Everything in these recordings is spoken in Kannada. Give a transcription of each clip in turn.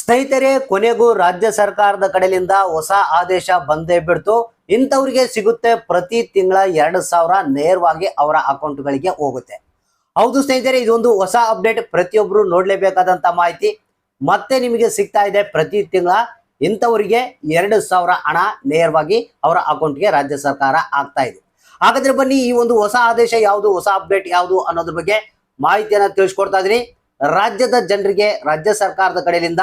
ಸ್ನೇಹಿತರೆ, ಕೊನೆಗೂ ರಾಜ್ಯ ಸರ್ಕಾರದ ಕಡೆಯಿಂದ ಹೊಸ ಆದೇಶ ಬಂದೇ ಬಿಡ್ತು. ಇಂಥವ್ರಿಗೆ ಸಿಗುತ್ತೆ ಪ್ರತಿ ತಿಂಗಳ ಎರಡು ಸಾವಿರ ನೇರವಾಗಿ ಅವರ ಅಕೌಂಟ್ಗಳಿಗೆ ಹೋಗುತ್ತೆ. ಹೌದು ಸ್ನೇಹಿತರೆ, ಇದೊಂದು ಹೊಸ ಅಪ್ಡೇಟ್. ಪ್ರತಿಯೊಬ್ಬರು ನೋಡ್ಲೇಬೇಕಾದಂತ ಮಾಹಿತಿ ಮತ್ತೆ ನಿಮಗೆ ಸಿಗ್ತಾ ಇದೆ ಪ್ರತಿ ತಿಂಗಳ. ಇಂಥವರಿಗೆ ಎರಡು ಸಾವಿರ ಹಣ ನೇರವಾಗಿ ಅವರ ಅಕೌಂಟ್ಗೆ ರಾಜ್ಯ ಸರ್ಕಾರ ಆಗ್ತಾ ಇದೆ. ಹಾಗಾದ್ರೆ ಬನ್ನಿ, ಈ ಒಂದು ಹೊಸ ಆದೇಶ ಯಾವುದು, ಹೊಸ ಅಪ್ಡೇಟ್ ಯಾವುದು ಅನ್ನೋದ್ರ ಬಗ್ಗೆ ಮಾಹಿತಿಯನ್ನ ತಿಳಿಸ್ಕೊಡ್ತಾ ಇದೀನಿ ರಾಜ್ಯದ ಜನರಿಗೆ ರಾಜ್ಯ ಸರ್ಕಾರದ ಕಡೆಯಿಂದ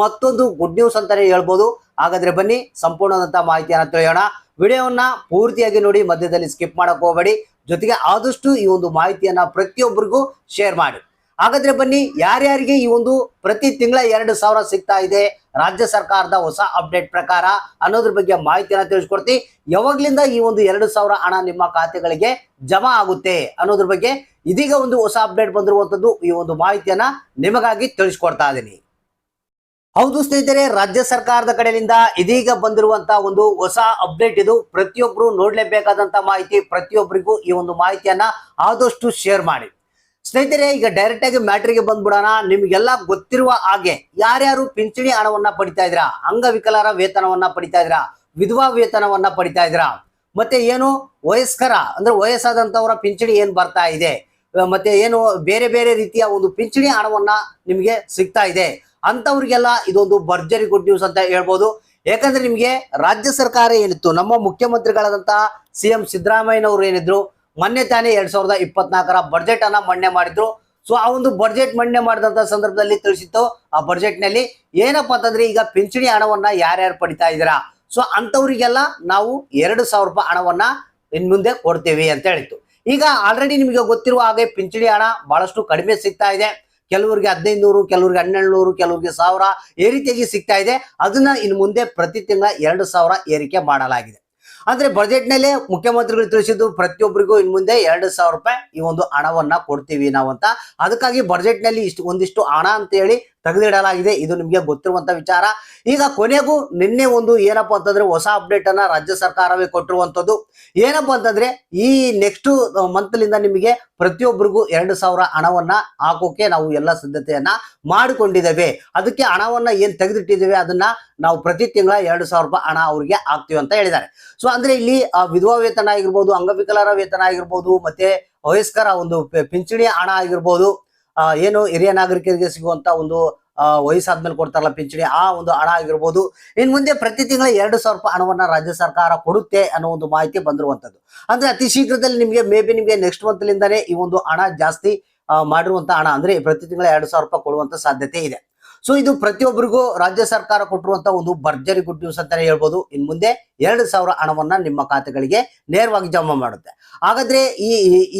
ಮತ್ತೊಂದು ಗುಡ್ ನ್ಯೂಸ್ ಅಂತಾನೆ ಹೇಳ್ಬೋದು. ಹಾಗಾದ್ರೆ ಬನ್ನಿ ಸಂಪೂರ್ಣದಂತ ಮಾಹಿತಿಯನ್ನು ತಿಳಿಯೋಣ. ವಿಡಿಯೋವನ್ನ ಪೂರ್ತಿಯಾಗಿ ನೋಡಿ, ಮಧ್ಯದಲ್ಲಿ ಸ್ಕಿಪ್ ಮಾಡಕ್ ಹೋಗಬೇಡಿ. ಜೊತೆಗೆ ಆದಷ್ಟು ಈ ಒಂದು ಮಾಹಿತಿಯನ್ನ ಪ್ರತಿಯೊಬ್ಬರಿಗೂ ಶೇರ್ ಮಾಡಿ. ಹಾಗಾದ್ರೆ ಬನ್ನಿ, ಯಾರ್ಯಾರಿಗೆ ಈ ಒಂದು ಪ್ರತಿ ತಿಂಗಳ ಎರಡು ಸಾವಿರ ಸಿಗ್ತಾ ಇದೆ, ರಾಜ್ಯ ಸರ್ಕಾರದ ಹೊಸ ಅಪ್ಡೇಟ್ ಪ್ರಕಾರ ಅನ್ನೋದ್ರ ಬಗ್ಗೆ ಮಾಹಿತಿಯನ್ನ ತಿಳಿಸ್ಕೊಡ್ತಿ. ಯಾವಾಗ್ಲಿಂದ ಈ ಒಂದು ಎರಡು ಸಾವಿರ ಹಣ ನಿಮ್ಮ ಖಾತೆಗಳಿಗೆ ಜಮಾ ಆಗುತ್ತೆ ಅನ್ನೋದ್ರ ಬಗ್ಗೆ ಇದೀಗ ಒಂದು ಹೊಸ ಅಪ್ಡೇಟ್ ಬಂದಿರುವಂತದ್ದು ಈ ಒಂದು ಮಾಹಿತಿಯನ್ನ ನಿಮಗಾಗಿ ತಿಳಿಸ್ಕೊಡ್ತಾ ಇದ್ದೀನಿ ಹೌದು ಸ್ನೇಹಿತರೆ, ರಾಜ್ಯ ಸರ್ಕಾರದ ಕಡೆಯಿಂದ ಇದೀಗ ಬಂದಿರುವಂತ ಒಂದು ಹೊಸ ಅಪ್ಡೇಟ್ ಇದು. ಪ್ರತಿಯೊಬ್ಬರು ನೋಡ್ಲೇಬೇಕಾದಂತ ಮಾಹಿತಿ ಪ್ರತಿಯೊಬ್ಬರಿಗೂ ಈ ಒಂದು ಮಾಹಿತಿಯನ್ನ ಆದಷ್ಟು ಶೇರ್ ಮಾಡಿ. ಸ್ನೇಹಿತರೆ, ಈಗ ಡೈರೆಕ್ಟ್ ಆಗಿ ಮ್ಯಾಟ್ರಿಗೆ ಬಂದ್ಬಿಡೋಣ. ನಿಮ್ಗೆಲ್ಲ ಗೊತ್ತಿರುವ ಹಾಗೆ ಯಾರ್ಯಾರು ಪಿಂಚಣಿ ಹಣವನ್ನ ಪಡಿತಾ ಇದ್ರಾ ಅಂಗವಿಕಲರ ವೇತನವನ್ನ ಪಡಿತಾ ಇದ್ರಾ ವಿಧವಾ ವೇತನವನ್ನ ಪಡಿತಾ ಇದ್ರಾ ಮತ್ತೆ ಏನು ವಯಸ್ಕರ, ಅಂದ್ರೆ ವಯಸ್ಸಾದಂತವರ ಪಿಂಚಣಿ ಏನ್ ಬರ್ತಾ ಇದೆ? ಮತ್ತೆ ಏನು ಬೇರೆ ಬೇರೆ ರೀತಿಯ ಒಂದು ಪಿಂಚಣಿ ಹಣವನ್ನ ನಿಮಗೆ ಸಿಗ್ತಾ ಇದೆ? ಅಂತವ್ರಿಗೆಲ್ಲ ಇದೊಂದು ಭರ್ಜರಿ ಗುಡ್ ನ್ಯೂಸ್ ಅಂತ ಹೇಳ್ಬೋದು. ಯಾಕಂದ್ರೆ ನಿಮಗೆ ರಾಜ್ಯ ಸರ್ಕಾರ ಏನಿತ್ತು, ನಮ್ಮ ಮುಖ್ಯಮಂತ್ರಿಗಳಾದಂತಹ ಸಿ ಎಂ ಸಿದ್ದರಾಮಯ್ಯನವರು ಏನಿದ್ರು ಮೊನ್ನೆ ತಾನೇ ಎರಡ್ ಸಾವಿರದ ಇಪ್ಪತ್ನಾಲ್ಕರ ಬಡ್ಜೆಟ್ ಅನ್ನ ಮಂಡನೆ ಮಾಡಿದ್ರು. ಸೊ ಆ ಒಂದು ಬಡ್ಜೆಟ್ ಮಂಡನೆ ಮಾಡಿದಂತ ಸಂದರ್ಭದಲ್ಲಿ ತಿಳಿಸಿತ್ತು. ಆ ಬಡ್ಜೆಟ್ನಲ್ಲಿ ಏನಪ್ಪಾ ಅಂತಂದ್ರೆ ಈಗ ಪಿಂಚಣಿ ಹಣವನ್ನ ಯಾರ್ಯಾರು ಪಡಿತಾ ಇದ್ದೀರಾ? ಸೊ ಅಂತವರಿಗೆಲ್ಲ ನಾವು ಎರಡು ಸಾವಿರ ರೂಪಾಯಿ ಹಣವನ್ನ ಇನ್ ಮುಂದೆ ಕೊಡ್ತೇವೆ ಅಂತ ಹೇಳಿತ್ತು. ಈಗ ಆಲ್ರೆಡಿ ನಿಮಗೆ ಗೊತ್ತಿರುವ ಹಾಗೆ ಪಿಂಚಣಿ ಹಣ ಬಹಳಷ್ಟು ಕಡಿಮೆ ಸಿಗ್ತಾ ಇದೆ. ಕೆಲವರಿಗೆ ಹದಿನೈದು ನೂರು ಕೆಲವರಿಗೆ ಹನ್ನೆರಡು ನೂರು ಕೆಲವರಿಗೆ ಸಾವಿರ ಈ ರೀತಿಯಾಗಿ ಸಿಗ್ತಾ ಇದೆ. ಅದನ್ನ ಇನ್ನು ಮುಂದೆ ಪ್ರತಿ ತಿಂಗಳ ಎರಡು ಸಾವಿರ ಏರಿಕೆ ಮಾಡಲಾಗಿದೆ. ಅಂದ್ರೆ ಬಜೆಟ್ ನಲ್ಲೇ ಮುಖ್ಯಮಂತ್ರಿಗಳು ತಿಳಿಸಿದ್ದು ಪ್ರತಿಯೊಬ್ಬರಿಗೂ ಇನ್ ಮುಂದೆ ಎರಡು ಸಾವಿರ ರೂಪಾಯಿ ಈ ಒಂದು ಹಣವನ್ನ ಕೊಡ್ತೀವಿ ನಾವು ಅಂತ ಅದಕ್ಕಾಗಿ ಬಜೆಟ್ನಲ್ಲಿ ಇಷ್ಟು ಒಂದಿಷ್ಟು ಹಣ ಅಂತ ಹೇಳಿ ತೆಗೆದಿಡಲಾಗಿದೆ. ಇದು ನಿಮಗೆ ಗೊತ್ತಿರುವಂತ ವಿಚಾರ. ಈಗ ಕೊನೆಗೂ ನಿನ್ನೆ ಒಂದು ಏನಪ್ಪಾ ಅಂತಂದ್ರೆ ಹೊಸ ಅಪ್ಡೇಟ್ ಅನ್ನ ರಾಜ್ಯ ಸರ್ಕಾರವೇ ಕೊಟ್ಟಿರುವಂತದ್ದು ಏನಪ್ಪಾ ಅಂತಂದ್ರೆ ಈ ನೆಕ್ಸ್ಟ್ ಮಂತ್ಲಿಂದ ನಿಮಗೆ ಪ್ರತಿಯೊಬ್ಬರಿಗೂ ಎರಡು ಸಾವಿರ ಹಣವನ್ನ ಹಾಕೋಕೆ ನಾವು ಎಲ್ಲ ಸಿದ್ಧತೆಯನ್ನ ಮಾಡಿಕೊಂಡಿದ್ದೇವೆ. ಅದಕ್ಕೆ ಹಣವನ್ನ ಏನ್ ತೆಗೆದಿಟ್ಟಿದ್ದೇವೆ? ಅದನ್ನ ನಾವು ಪ್ರತಿ ತಿಂಗಳ ಎರಡು ಸಾವಿರ ರೂಪಾಯಿ ಹಣ ಅವರಿಗೆ ಹಾಕ್ತೀವಿ ಅಂತ ಹೇಳಿದ್ದಾರೆ. ಸೊ ಅಂದ್ರೆ ಇಲ್ಲಿ ವಿಧವಾ ವೇತನ ಆಗಿರ್ಬೋದು, ಅಂಗವಿಕಲರ ವೇತನ ಆಗಿರ್ಬೋದು, ಮತ್ತೆ ವಯಸ್ಕರ ಒಂದು ಪಿಂಚಣಿ ಹಣ ಆಗಿರ್ಬೋದು ಏನು ಹಿರಿಯ ನಾಗರಿಕರಿಗೆ ಸಿಗುವಂತ ಒಂದು ವಯಸ್ಸಾದ್ಮೇಲೆ ಕೊಡ್ತಾರಲ್ಲ ಪಿಂಚಣಿ, ಆ ಒಂದು ಹಣ ಆಗಿರ್ಬೋದು. ಇನ್ ಮುಂದೆ ಪ್ರತಿ ತಿಂಗಳ ಎರಡು ಸಾವಿರ ರೂಪಾಯಿ ಹಣವನ್ನ ರಾಜ್ಯ ಸರ್ಕಾರ ಕೊಡುತ್ತೆ ಅನ್ನೋ ಒಂದು ಮಾಹಿತಿ ಬಂದಿರುವಂತದ್ದು. ಅಂದ್ರೆ ಅತಿ ಶೀಘ್ರದಲ್ಲಿ ನಿಮಗೆ ಮೇ ಬಿ ನಿಮಗೆ ನೆಕ್ಸ್ಟ್ ಮಂತ್ಲಿಂದಾನೇ ಈ ಒಂದು ಹಣ ಜಾಸ್ತಿ ಮಾಡಿರುವಂತ ಹಣ. ಅಂದ್ರೆ ಪ್ರತಿ ತಿಂಗಳ ಎರಡು ಸಾವಿರ ರೂಪಾಯಿ ಕೊಡುವಂತ ಸಾಧ್ಯತೆ ಇದೆ. ಸೊ ಇದು ಪ್ರತಿಯೊಬ್ಬರಿಗೂ ರಾಜ್ಯ ಸರ್ಕಾರ ಕೊಟ್ಟಿರುವಂತ ಒಂದು ಭರ್ಜರಿ ಗುಡ್ ನ್ಯೂಸ್ ಅಂತಾನೆ ಹೇಳ್ಬೋದು. ಇನ್ ಮುಂದೆ ಎರಡು ಸಾವಿರ ಹಣವನ್ನ ನಿಮ್ಮ ಖಾತೆಗಳಿಗೆ ನೇರವಾಗಿ ಜಮಾ ಮಾಡುತ್ತೆ. ಹಾಗಾದ್ರೆ ಈ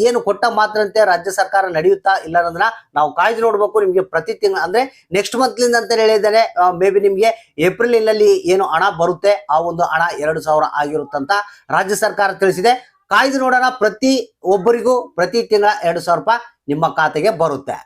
ಏನು ಕೊಟ್ಟ ಮಾತ್ರಂತೆ ರಾಜ್ಯ ಸರ್ಕಾರ ನಡೆಯುತ್ತಾ ಇಲ್ಲ ಅನ್ನೋದನ್ನ ನಾವು ಕಾಯ್ದು ನೋಡ್ಬೇಕು. ನಿಮ್ಗೆ ಪ್ರತಿ ತಿಂಗಳ ಅಂದ್ರೆ ನೆಕ್ಸ್ಟ್ ಮಂತ್ಲಿಂದ ಅಂತ ಹೇಳಿದರೆ. ಮೇ ಬಿ ನಿಮ್ಗೆ ಏಪ್ರಿಲ್ನಲ್ಲಿ ಏನು ಹಣ ಬರುತ್ತೆ. ಆ ಒಂದು ಹಣ ಎರಡು ಸಾವಿರ ಆಗಿರುತ್ತಂತ ರಾಜ್ಯ ಸರ್ಕಾರ ತಿಳಿಸಿದೆ. ಕಾಯ್ದು ನೋಡೋಣ. ಪ್ರತಿ ಒಬ್ಬರಿಗೂ ಪ್ರತಿ ತಿಂಗಳ ಎರಡು ಸಾವಿರ ರೂಪಾಯಿ ನಿಮ್ಮ ಖಾತೆಗೆ ಬರುತ್ತೆ.